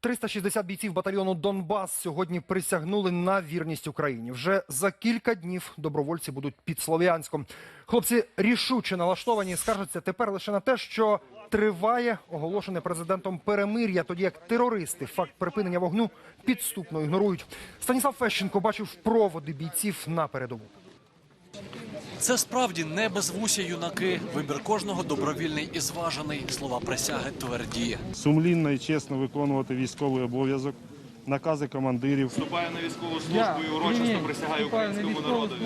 360 бійців батальйону Донбас сьогодні присягнули на вірність Україні. Вже за кілька днів добровольці будуть під Слов'янськом. Хлопці рішуче налаштовані, скаржаться тепер лише на те, що триває оголошене президентом перемир'я, тоді як терористи факт припинення вогню підступно ігнорують. Станіслав Фещенко бачив проводи бійців на передову. Це справді не безвусі юнаки. Вибір кожного добровільний і зважений. Слова присяги тверді. сумлінно і чесно виконувати військовий обов'язок, накази командирів. вступаю на військову службу і урочисто присягаю українському народові.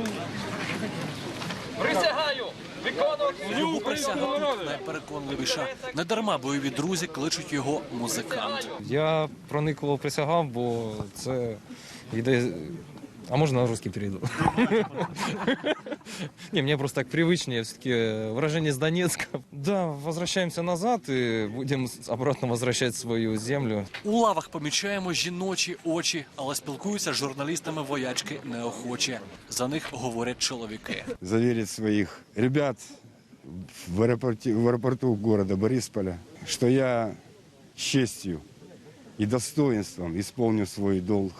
Його присяга тут найпереконливіша. Недарма бойові друзі кличуть його музикант. Я проникливо присягав, бо це йде. А можна на русский перейду? Не, мне просто так привычнее, все-таки выражение с Донецка. Да, возвращаемся назад и будем обратно возвращать свою землю. У лавах помічаємо жіночі очі, але спілкуються з журналістами воячки неохоче. За них говорять чоловіки. заверить своих ребят в аэропорте, в аэропорту города Борисполя, что я с честью и достоинством исполню свой долг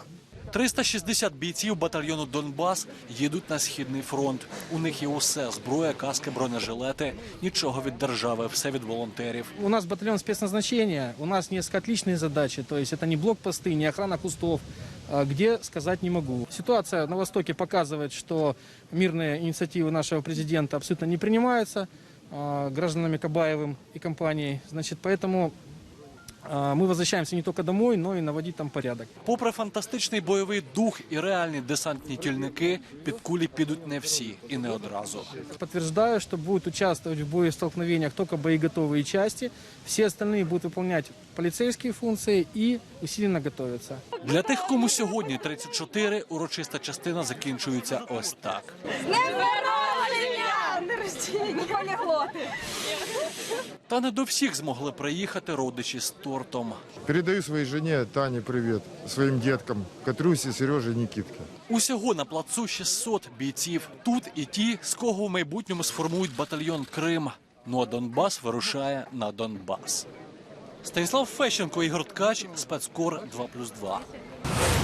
360 бійців батальйону Донбас їдуть на східний фронт. У них є усе: зброя, каски, бронежилети. Нічого від держави, все від волонтерів. У нас батальон спецназначения, у нас несколько отличные задачи, то есть это не блокпосты, не охрана кустов, а где сказать не могу. Ситуация на Востоке показывает, что мирные инициативы нашего президента абсолютно не принимаются а, гражданами Кабаевым и компанией. Значит, поэтому а, мы возвращаемся не только домой, но и наводить там порядок. Попри фантастичний бойовий дух і реальні десантні тільники, під кулі підуть не всі і не одразу. Подтверждаю, что будут участвовать в боестолкновениях только боеготовые части. Все остальные будут выполнять полицейские функции и усиленно готовятся. Для тих, кому сьогодні 34, урочиста частина закінчується ось так. Поліглоти. Та не до всіх змогли приїхати родичі з тортом. Передаю своей жене Тане привет, своим деткам, Катрюсе, Сереже и Никитке. Усього на плацу 600 бійців. Тут і ті, з кого в майбутньому сформують батальйон Крим. Ну а Донбас вирушає на Донбас. Станіслав Фещенко, Ігор Ткач, спецкор 2+,2.